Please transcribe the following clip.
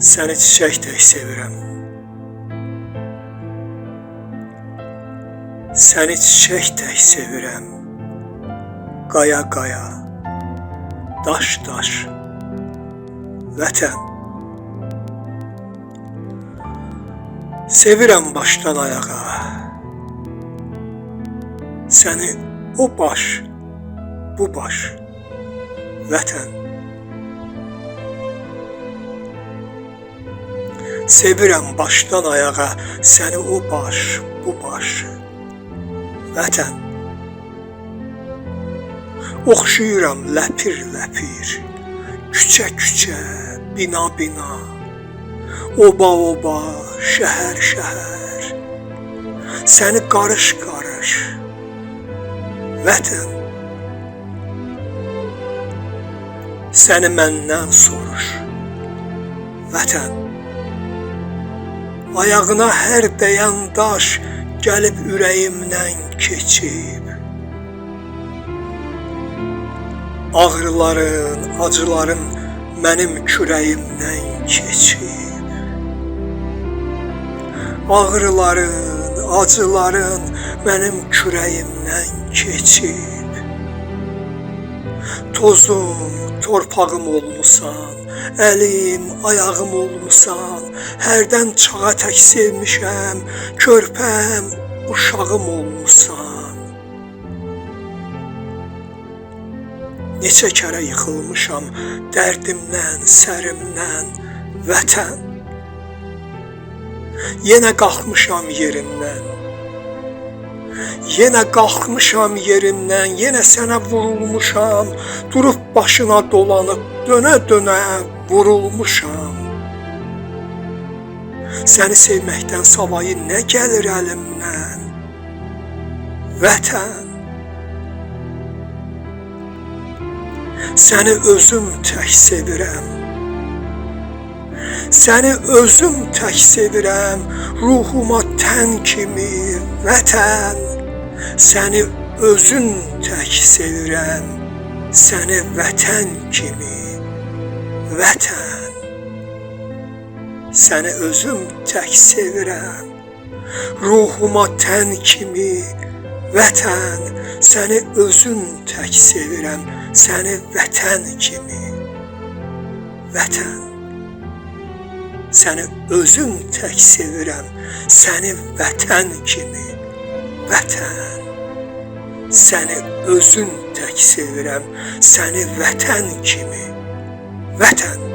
Səni çiçək tək sevirəm. Səni çiçək tək sevirəm. Qaya qaya, daş daş, vətən. Sevirəm başdan ayağa. Səni o baş, bu baş, vətən. Sevirəm başdan ayağa səni o baş, bu baş. Vətən. Oxşayıram ləpir-ləpir, küçə-küçə, bina-bina. Oba-oba, şəhər-şəhər. Səni qarış-qarış. Vətən. Səni məndən soruş. Vətən. Ayağına hər dəyən daş gəlib ürəyimdən keçib. Ağrıların, acıların mənim kürəyimdən keçib. Ağrıların, acıların mənim kürəyimdən keçib. Tozum, torpağım olmusan, əlim, ayağım olmusan, hərdən çağa tək sevmişəm, körpəm, uşağım olmusan. Neçə kərə yıxılmışam dərdimdən, sərimdən, vətən. Yenə qalxmışam yerimdən. Yenə qalxmışam yerimdən, yenə sənə vurulmuşam, durub başına dolanıb dönə-dönə vurulmuşam. Səni sevməkdən savayı nə gəlir əlimdən? Vətən. Səni özüm tək sevirəm. Səni özüm tək sevirəm, ruhuma tən kimi vətən. Səni özün tək sevirəm, səni vətən kimi vətən. Səni özüm tək sevirəm, ruhuma tən kimi vətən. Səni özün tək sevirəm, səni vətən kimi vətən. Səni özüm tək sevirəm, səni vətən kimi vətən. Səni özün tək sevirəm, səni vətən kimi vətən.